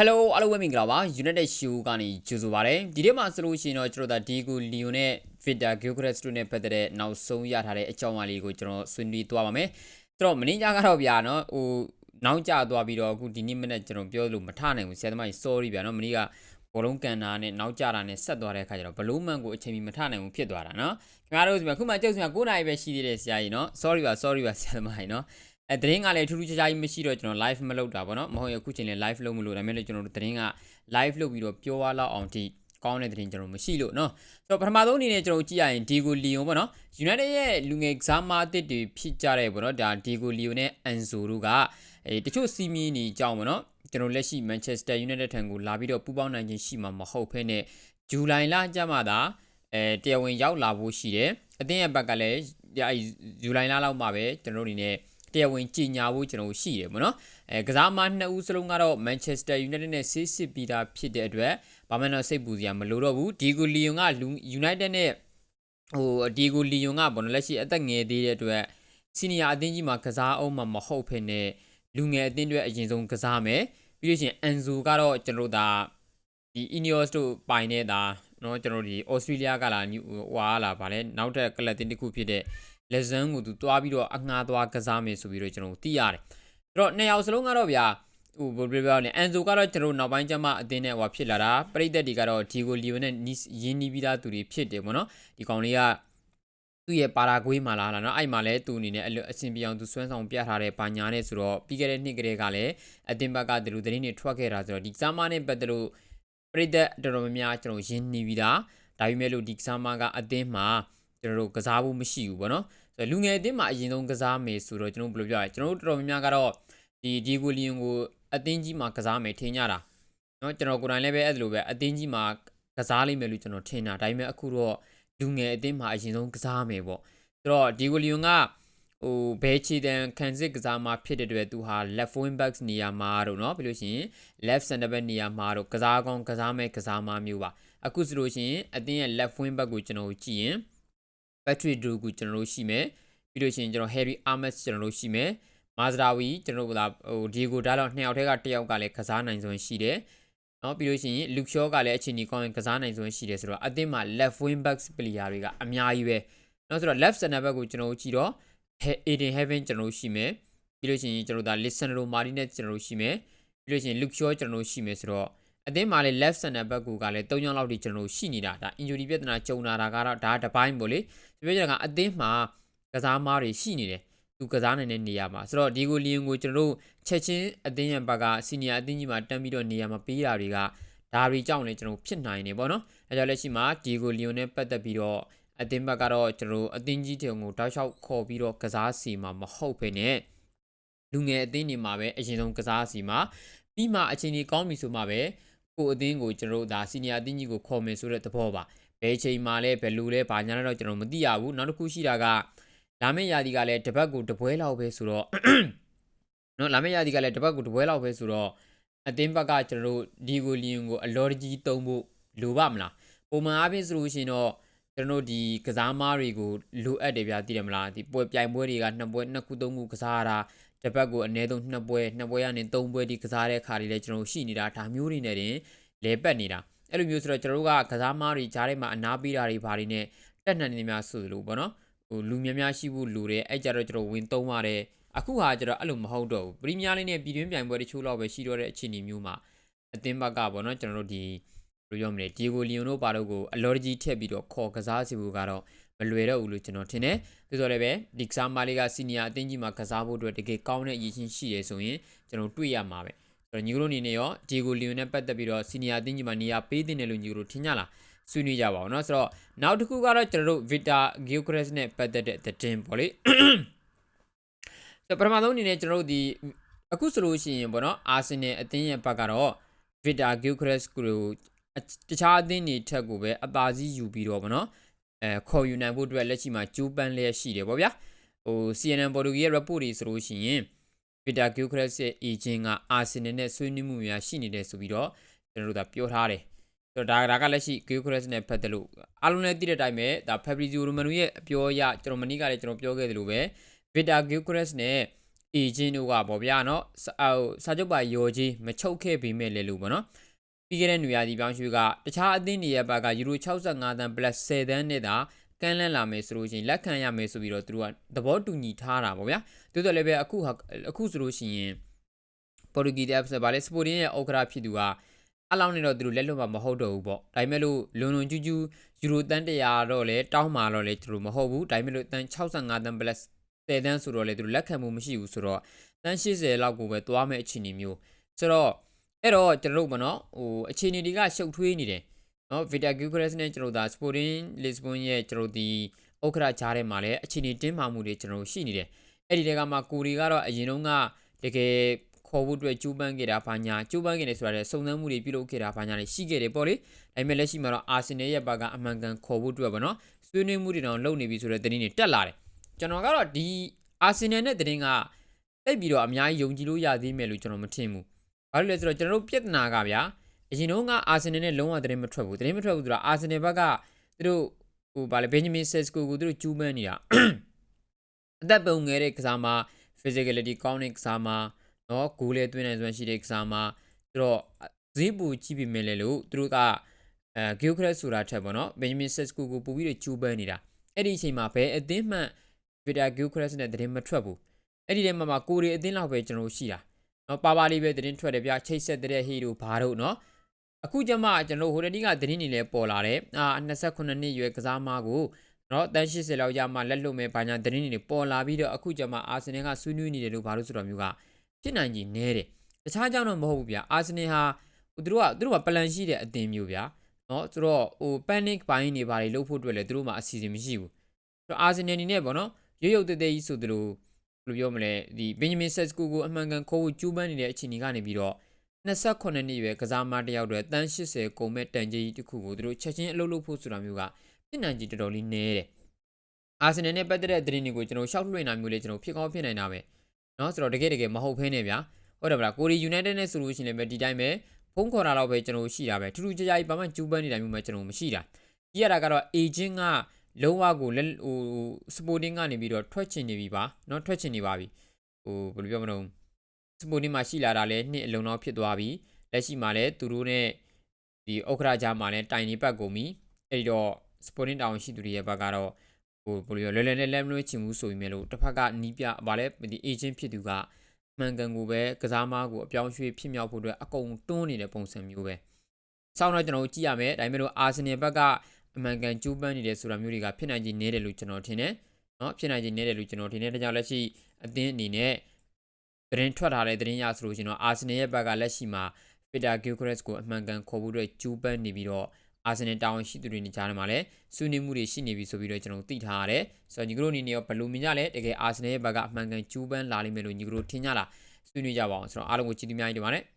Hello အားလုံးပဲမင်္ဂလာပါ United Show ကနေကြိုဆိုပါရစေဒီနေ့မှာဆိုလို့ရှိရင်တော့ကျွန်တော်တို့ဒါ Diego Leon နဲ့ Victor Gyokeres တို့နဲ့ပတ်သက်တဲ့နောက်ဆုံးရထားတဲ့အကြောင်းအရာလေးကိုကျွန်တော်ဆွေးနွေးသွားပါမယ်ဆိုတော့မင်းကြကတော့ဗျာနော်ဟိုနောက်ကျသွားပြီးတော့အခုဒီနေ့မနေ့ကျွန်တော်ပြောလို့မထနိုင်ဘူးဆရာသမားကြီး sorry ဗျာနော်မင်းကဘောလုံးကန်တာနဲ့နောက်ကျတာနဲ့ဆက်သွားတဲ့အခါကျတော့ဘလုံးမန်ကိုအချိန်မီမထနိုင်ဘူးဖြစ်သွားတာနော်ခင်ဗျားတို့ဒီမှာခုမှကျုပ်စီမှာ9နာရီပဲရှိသေးတယ်ဆရာကြီးနော် sorry ပါ sorry ပါဆရာသမားကြီးနော် အဲသတင်းကလည်းထူးထူးခြားခြားကြီးမရှိတော့ကျွန်တော် live မလုပ်တာပေါ့နော်မဟုတ်ရအခုချိန်လည်း live လုပ်မလို့ဒါပေမဲ့လည်းကျွန်တော်တို့သတင်းက live လုပ်ပြီးတော့ပြောရလောက်အောင်ထိကောင်းတဲ့သတင်းကျွန်တော်မရှိလို့နော်ဆိုတော့ပထမဆုံးအနေနဲ့ကျွန်တော်ကြည့်ရရင်ဒီဂိုလီယွန်ပေါ့နော် United ရဲ့လူငယ်ကစားမအသစ်တွေဖြစ်ကြတဲ့ပေါ့နော်ဒါဒီဂိုလီယွန်နဲ့အန်ဆိုတို့ကအဲတချို့စီမီနေကြောင်းပေါ့နော်ကျွန်တော်လက်ရှိ Manchester United ထံကိုလာပြီးတော့ပူးပေါင်းနိုင်ခြင်းရှိမှာမဟုတ်ဖ ೇನೆ ဇူလိုင်လကျမှသာအဲတရားဝင်ရောက်လာဖို့ရှိတယ်အသင်းရဲ့ဘက်ကလည်းဒီဇူလိုင်လလောက်မှာပဲကျွန်တော်တို့အနေနဲ့ တရားဝင်ကြီးညာဖို့ကျွန်တော်ရှိတယ်ပေါ့နော်အဲကစားမနှစ်ဦးစလုံးကတော့ Manchester United နဲ့ဆေးစစ်ပြီးသားဖြစ်တဲ့အတွက်ဘာမှတော့စိတ်ပူစရာမလိုတော့ဘူးဒီဂူလီယွန်က United နဲ့ဟိုဒီဂူလီယွန်ကဘောနော်လက်ရှိအသက်ငယ်သေးတဲ့အတွက်စီနီယာအသင်းကြီးမှာကစားအောင်မှာမဟုတ်ဖ ೇನೆ လူငယ်အသင်းတွေအရင်ဆုံးကစားမယ်ပြီးလို့ရှိရင် Enzo ကတော့ကျွန်တော်တို့ဒါဒီ Ineos တို့ပိုင်နေတာเนาะကျွန်တော်ဒီ Australia ကလာဟွာလာဗာလဲနောက်ထပ်ကလပ်တင်တစ်ခုဖြစ်တဲ့ lesson ကိုသူတွားပြီးတော့အငှားသွားကစားမယ်ဆိုပြီးတော့ကျွန်တော်သိရတယ်အဲ့တော့နှစ်ယောက်စလုံးကတော့ဗျာဟိုဘယ်လိုပြောလဲအန်ဇိုကတော့ကျွန်တော်နောက်ပိုင်းကျမှအသင်းနဲ့ဟိုဖြစ်လာတာပရိသတ်တွေကတော့ဒီကိုလီယိုနဲ့ရင်းနှီးပြီးသားသူတွေဖြစ်တယ်ပေါ့နော်ဒီကောင်လေးကသူ့ရဲ့ပါရာဂွေးမှာလာလာเนาะအဲ့မှာလဲသူအနေနဲ့အဆင်ပြေအောင်သူစွမ်းဆောင်ပြထားတဲ့ပါညာနဲ့ဆိုတော့ပြီးခဲ့တဲ့နှစ်ကလေးကလည်းအသင်းဘက်ကဒီလိုသတင်းတွေထွက်ခဲ့တာဆိုတော့ဒီကစားမနဲ့ပတ်သက်လို့ပရိသတ်တော်တော်များများကျွန်တော်ရင်းနှီးပြီးသားဒါပေမဲ့လို့ဒီကစားမကအသင်းမှာ ကျွန်တော်တို့ကစားဖို့မရှိဘူးပေါ့နော်ဆိုတော့လူငယ်အသင်းမှာအရင်ဆုံးကစားမယ်ဆိုတော့ကျွန်တော်ဘယ်လိုပြောရလဲကျွန်တော်တို့တော်တော်များများကတော့ဒီဒီဂိုလီယွန်ကိုအသင်းကြီးမှာကစားမယ်ထင်ကြတာเนาะကျွန်တော်ကိုယ်တိုင်လည်းပဲအဲ့လိုပဲအသင်းကြီးမှာကစားလိမ့်မယ်လို့ကျွန်တော်ထင်တာဒါပေမဲ့အခုတော့လူငယ်အသင်းမှာအရင်ဆုံးကစားမယ်ပေါ့ဆိုတော့ဒီဂိုလီယွန်ကဟိုဘဲချီတန်ခံစစ်ကစားမှာဖြစ်တဲ့အတွက်သူဟာ left wing back နေရာမှာတော့เนาะပြီးလို့ရှိရင် left center back နေရာမှာတော့ကစားကောင်းကစားမဲ့ကစားမမျိုးပါအခုဆိုလို့ရှိရင်အသင်းရဲ့ left wing back ကိုကျွန်တော်ကြည့်ရင် Patrick Drew ကိုကျွန်တော်တို့ရှိမယ်ပြီးလို့ရှိရင်ကျွန်တော် Harry Ahmed ကျွန်တော်တို့ရှိမယ် Mazraoui ကျွန်တော်တို့ကဟို Diego Dalot နှစ်ယောက်ထဲကတစ်ယောက်ကလည်းကစားနိုင်စွမ်းရှိတယ်နော်ပြီးလို့ရှိရင် Luke Shaw ကလည်းအချိန်ကြီးကောင်းရင်ကစားနိုင်စွမ်းရှိတယ်ဆိုတော့အသင်းမှာ left wing back player တွေကအများကြီးပဲနော်ဆိုတော့ left center back ကိုကျွန်တော်တို့ကြည့်တော့ Aiden Heaven ကျွန်တော်တို့ရှိမယ်ပြီးလို့ရှိရင်ကျွန်တော်တို့ဒါ Lisandro Martinez ကျွန်တော်တို့ရှိမယ်ပြီးလို့ရှိရင် Luke Shaw ကျွန်တော်တို့ရှိမယ်ဆိုတော့ အသင်းမှာလည်း left center back ကိုကလည်း၃ယောက်လောက်ထိကျွန်တော်တို့ရှိနေတာဒါ injury ပြဿနာကြုံလာတာကတော့ဒါတစ်ပိုင်းပေါ့လေပြောကြတာကအသင်းမှာကစားမားတွေရှိနေတယ်သူကစားနိုင်တဲ့နေရာမှာဆိုတော့ဒီကိုလီယွန်ကိုကျွန်တော်တို့ချက်ချင်းအသင်းရဘက်ကစီနီယာအသင်းကြီးမှာတန်းပြီးတော့နေရာမှာပေးတာတွေကဒါတွေကြောင့်လည်းကျွန်တော်ဖြစ်နိုင်နေပေါ့နော်အဲကြောင့်လက်ရှိမှာဒီကိုလီယွန်နဲ့ပတ်သက်ပြီးတော့အသင်းဘက်ကတော့ကျွန်တော်တို့အသင်းကြီးတုံကိုတောက်လျှောက်ခေါ်ပြီးတော့ကစားစီမှာမဟုတ်ဘဲနဲ့လူငယ်အသင်းတွေမှာပဲအရင်ဆုံးကစားစီမှာပြီးမှအချိန်ကြီးကောင်းပြီဆိုမှပဲ ကိုအသင်းကိုကျွန်တော်တို့ဒါစီနီယာအသင်းကြီးကိုခေါ်မယ်ဆိုတဲ့သဘောပါဘယ်ချိန်မှလဲဘယ်လိုလဲဘာညာတော့ကျွန်တော်မသိရဘူးနောက်တစ်ခုရှိတာကလာမယ့်ရာသီကလည်းတပတ်ကိုတပွဲလောက်ပဲဆိုတော့နော်လာမယ့်ရာသီကလည်းတပတ်ကိုတပွဲလောက်ပဲဆိုတော့အသင်းဘက်ကကျွန်တော်တို့ဒီဂိုလီယွန်ကိုအလော်ကြီးတုံးဖို့လိုပါမလားပုံမှန်အားဖြင့်ဆိုလို့ရှိရင်တော့ကျွန်တော်တို့ဒီကစားမားတွေကိုလိုအပ်တယ်ဗျာသိတယ်မလားဒီပွဲပြိုင်ပွဲတွေကနှစ်ပွဲနှစ်ခုသုံးခုကစားရတာ တစ်ပတ်ကိုအနည်းဆုံးနှစ်ပွဲနှစ်ပွဲကနေသုံးပွဲဒီကစားတဲ့ခါတွေလည်းကျွန်တော်ရှိနေတာဒါမျိုးတွေနဲ့တင်လဲပတ်နေတာအဲ့လိုမျိုးဆိုတော့ကျွန်တော်တို့ကကစားမားတွေကြားထဲမှာအနာပေးတာတွေဘာတွေနဲ့တက်နှံနေများဆိုလို့ပေါ့နော်ဟိုလူများများရှိဖို့လိုတယ်အဲ့ကြတော့ကျွန်တော်ဝင်သုံးရတယ်အခုဟာကျတော့အဲ့လိုမဟုတ်တော့ဘူးပရီးမီးယားလိနဲ့ပြည်တွင်းပြိုင်ပွဲတချို့လောက်ပဲရှိတော့တဲ့အခြေအနေမျိုးမှာအသင်းဘက်ကပေါ့နော်ကျွန်တော်တို့ဒီဘယ်လိုပြောမလဲဒီဂိုလီယွန်တို့ပါတော့ကိုအလော်ဂျီထက်ပြီးတော့ခေါ်ကစားစီဖို့ကတော့ မလွယ်တော့ဘူးလို့ကျွန်တော်ထင်တယ်။ဒါဆိုလည်းပဲဒီကစားမလေးကစီနီယာအသင်းကြီးမှာကစားဖို့အတွက်တကယ်ကောင်းတဲ့အရေးချင်းရှိတယ်ဆိုရင်ကျွန်တော်တွေ့ရမှာပဲ။အဲ့တော့ညီကတို့အနေနဲ့ရောဒီဂိုလီယွန်နဲ့ပတ်သက်ပြီးတော့စီနီယာအသင်းကြီးမှာနေရာပေးတင်တယ်လို့ညီကတို့ထင်ကြလား။ဆွေးနွေးကြပါဦးเนาะဆိုတော့နောက်တစ်ခုကတော့ကျွန်တော်တို့ Victor Gyokeres နဲ့ပတ်သက်တဲ့သတင်းပေါ့လေ။ဆိုတော့ပထမဆုံးအနေနဲ့ကျွန်တော်တို့ဒီအခုဆိုလို့ရှိရင်ပေါ့နော်အာဆင်နယ်အသင်းရဲ့ဘက်ကတော့ Victor Gyokeres ကိုတခြားအသင်းတွေထက်ကိုပဲအသာစီးယူပြီးတော့ဗောနော် အဲခေါ်ယူနိုင်ဖို့အတွက်လက်ရှိမှာကြိုးပမ်းလျက်ရှိတယ်ပေါ့ဗျာဟို CNN ပေါ်တူဂီရဲ့ report တွေဆိုလို့ရှိရင် Peter Gilchrist ရဲ့ agent က Arsenal နဲ့ဆွေးနွေးမှုများရှိနေတယ်ဆိုပြီးတော့ကျွန်တော်တို့ကပြောထားတယ်ဆိုတော့ဒါဒါကလက်ရှိ Gilchrist နဲ့ဖက်တယ်လို့အားလုံးလည်းသိတဲ့အတိုင်းပဲဒါ Fabrizio Romano ရဲ့အပြောအရကျွန်တော်မနေ့ကလည်းကျွန်တော်ပြောခဲ့သလိုပဲ Peter Gilchrist နဲ့ agent တို့ကပေါ့ဗျာနော်ဟိုစာချုပ်ပါရောကြီးမချုပ်ခဲ့ပေမဲ့လည်းလို့ပေါ့နော် ပြီးခဲ့တဲ့နေရာဒီပြောင်းရွှေကတခြားအသင်းတွေရဲ့ဘက်ကယူရို65တန် plus 10တန်းနဲ့သာကမ်းလှမ်းလာမယ်ဆိုလို့ရှိရင်လက်ခံရမယ်ဆိုပြီးတော့သူတို့ကသဘောတူညီထားတာပေါ့ဗျာတိုးတော်လည်းပဲအခုဟာအခုဆိုလို့ရှိရင်ပေါ်တူဂီတဲ့ဆိုပါလေစပိုတင်ရဲ့ဩခရာဖြစ်သူကအလောင်းနေတော့သူတို့လက်လွတ်မှာမဟုတ်တော့ဘူးပေါ့ဒါပေမဲ့လို့လွန်လွန်ကျူးကျူးယူရိုတန်100တော့လေတောင်းမှာတော့လေသူတို့မဟုတ်ဘူးဒါပေမဲ့လို့တန်65တန် plus 10တန်းဆိုတော့လေသူတို့လက်ခံမှုမရှိဘူးဆိုတော့တန်း80လောက်ကိုပဲသွားမဲ့အခြေအနေမျိုးဆိုတော့ အဲ့တော့ကျွန်တော်တို့မနော်ဟိုအခြေအနေတွေကရှုပ်ထွေးနေတယ်နော်ဗီတာဂူကရက်စ်နဲ့ကျွန်တော်ဒါစပိုတင်လစ်စဘွန်ရဲ့ကျွန်တော်ဒီဥက္ကရာကြားထဲမှာလည်းအခြေအနေတင်းမာမှုတွေကျွန်တော်ရှိနေတယ်အဲ့ဒီတဲကမှကိုရီကတော့အရင်တုန်းကတကယ်ခေါ်ဖို့အတွက်ကျူးပန်းခဲ့တာဘာညာကျူးပန်းခဲ့တယ်ဆိုတာလည်းစုံစမ်းမှုတွေပြုလုပ်ခဲ့တာဘာညာလည်းရှိခဲ့တယ်ပေါ့လေဒါပေမဲ့လက်ရှိမှာတော့အာဆင်နယ်ရဲ့ဘက်ကအမှန်ကန်ခေါ်ဖို့အတွက်ပေါ့နော်ဆွေးနွေးမှုတွေတောင်လုပ်နေပြီဆိုတဲ့သတင်းတွေတက်လာတယ်ကျွန်တော်ကတော့ဒီအာဆင်နယ်နဲ့သတင်းကတိတ်ပြီးတော့အများကြီးယုံကြည်လို့ရသေးမယ်လို့ကျွန်တော်မထင်ဘူး ဘာလို့လဲဆိုတော့ကျွန်တော်တို့ပြဿနာကဗျာအရင်တုန်းကအာဆင်နယ်နဲ့လုံးဝသတင်းမထွက်ဘူးသတင်းမထွက်ဘူးဆိုတော့အာဆင်နယ်ဘက်ကသူတို့ဟိုဗာလေဘင်ဂျမင်ဆက်စကိုကိုသူတို့ကျူးပန်းနေတာအသက်ပုံငယ်တဲ့ကစားမှာ physicality ကောင်းတဲ့ကစားမှာနော်ဂိုးလဲသွင်းနိုင်စွမ်းရှိတဲ့ကစားမှာသူတော့ဈေးပူကြည့်ပြီးမယ်လေလို့သူတို့ကအဲဂီယိုခရက်ဆိုတာထက်ပေါ့နော်ဘင်ဂျမင်ဆက်စကိုကိုပို့ပြီးတော့ကျူးပန်းနေတာအဲ့ဒီအချိန်မှာဘယ်အသင်းမှဗီတာဂီယိုခရက်နဲ့သတင်းမထွက်ဘူးအဲ့ဒီထဲမှာမှာကိုရီအသင်းလောက်ပဲကျွန်တော်ရှိတာ နော်ပါပါလေးပဲသတင်းထွက်တယ်ဗျချိတ်ဆက်တဲ့ဟီတို့ဘာတို့နော်အခုကျမှကျွန်တော်ဟိုတတိကသတင်းတွေလည်းပေါ်လာတယ်အာ28နှစ်ရွယ်ကစားမကိုနော်တန်း80လောက်ရမှလက်လွတ်မဲ့ဘာညာသတင်းတွေပေါ်လာပြီးတော့အခုကျမှအာဆင်နယ်ကဆွေးနွေးနေတယ်လို့ဘာလို့ဆိုတော့မျိုးကဖြစ်နိုင်ကြီးနဲတယ်တခြားကြောင့်တော့မဟုတ်ဘူးဗျာအာဆင်နယ်ဟာသူတို့ကသူတို့ကပလန်ရှိတဲ့အသင်းမျိုးဗျာနော်ဆိုတော့ဟို panic ဘိုင်းတွေဘာတွေလုပ်ဖို့အတွက်လည်းသူတို့မှအစီအစဉ်မရှိဘူးဆိုတော့အာဆင်နယ်အနေနဲ့ပေါ့နော်ရုပ်ရုပ်သေးသေးကြီးဆိုသလိုဘယ် လို့ပြောမလဲဒီဘင်ဂျမင်ဆက်စကူကိုအမှန်ကန်ခိုးဖို့ကြိုးပမ်းနေတဲ့အခြေအနေကနေပြီးတော့28နှစ်ရွယ်ကစားမတယောက်တွေတန်း80ကုန်မဲ့တန်ကြီးတစ်ခုကိုသူတို့ချက်ချင်းအလုပ်လုပ်ဖို့ဆိုတာမျိုးကပြည်နိုင်ကြီးတော်တော်လေးနည်းတယ်။အာဆင်နယ်နဲ့ပတ်သက်တဲ့သတင်းတွေကိုကျွန်တော်ရှောက်လွှင့်နိုင်မျိုးလေးကျွန်တော်ဖြစ်ကောင်းဖြစ်နိုင်တာပဲ။နော်ဆိုတော့တကယ်တကယ်မဟုတ်ဖ ೇನೆ ဗျာ။ဟုတ်တယ်မလားကိုရီယူနိုက်တက်နဲ့ဆိုလို့ရှိရင်လည်းဒီတိုင်းပဲဖုန်းခေါ်တာတော့ပဲကျွန်တော်ရှိတာပဲထူးထူးခြားခြားကြီးဘာမှကျူးပန်းနေတာမျိုးမှကျွန်တော်မရှိတာ။ကြည့်ရတာကတော့အေဂျင့်က လုံးဝကိုလက်ဟိုစပိုတင်းကနေပြီးတော့ထွက်ချင်နေပြီပါเนาะထွက်ချင်နေပါပြီဟိုဘယ်လိုပြောမလို့စပိုတင်းမှာရှိလာတာလဲနှစ်အလုံးတော့ဖြစ်သွားပြီလက်ရှိမှာလဲသူတို့နဲ့ဒီဥက္ခရာကြားမှာလဲတိုင်နေပတ်ကုန်ပြီအဲ့ဒီတော့စပိုတင်းတောင်ရှိသူတွေရဲ့ဘက်ကတော့ဟိုဘယ်လိုလဲလဲလဲလဲမလို့ချင်ဘူးဆိုပြီးမြဲလို့တစ်ဖက်ကနီးပြဗာလဲဒီ agent ဖြစ်သူကမှန်ကန်ကိုပဲကစားမားကိုအပြောင်းရွှေ့ဖြစ်မြောက်ဖို့အတွက်အကုန်တွန်းနေတဲ့ပုံစံမျိုးပဲစောင်းတော့ကျွန်တော်ကြည့်ရမယ်ဒါပေမဲ့လို့အာဆင်နယ်ဘက်က အမှန်ကန်ကျူးပန်းနေတယ်ဆိုတာမျိုးတွေကဖြစ်နိုင်ခြင်းနည်းတယ်လို့ကျွန်တော်ထင်တယ်။နော်ဖြစ်နိုင်ခြင်းနည်းတယ်လို့ကျွန်တော်ထင်တယ်။ဒါကြောင့်လက်ရှိအသင်းအနေနဲ့သတင်းထွက်လာတဲ့သတင်းရဆိုလို့ကျွန်တော်အာဆင်နယ်ရဲ့ဘက်ကလက်ရှိမှာဖီတာဂီဂရက်စ်ကိုအမှန်ကန်ခေါ်ဖို့အတွက်ကျူးပန်းနေပြီးတော့အာဆင်နယ်တာဝန်ရှိသူတွေနေကြတယ်မှာလည်းဆွေးနွေးမှုတွေရှိနေပြီဆိုပြီးတော့ကျွန်တော်သိထားရတယ်။ဆိုတော့ညီကတို့အနေနဲ့ရောဘယ်လိုမြင်ကြလဲတကယ်အာဆင်နယ်ရဲ့ဘက်ကအမှန်ကန်ကျူးပန်းလာလိမ့်မယ်လို့ညီကတို့ထင်ကြလားဆွေးနွေးကြပါအောင်ဆိုတော့အားလုံးကိုကျေးဇူးများကြီးတင်ပါတယ်။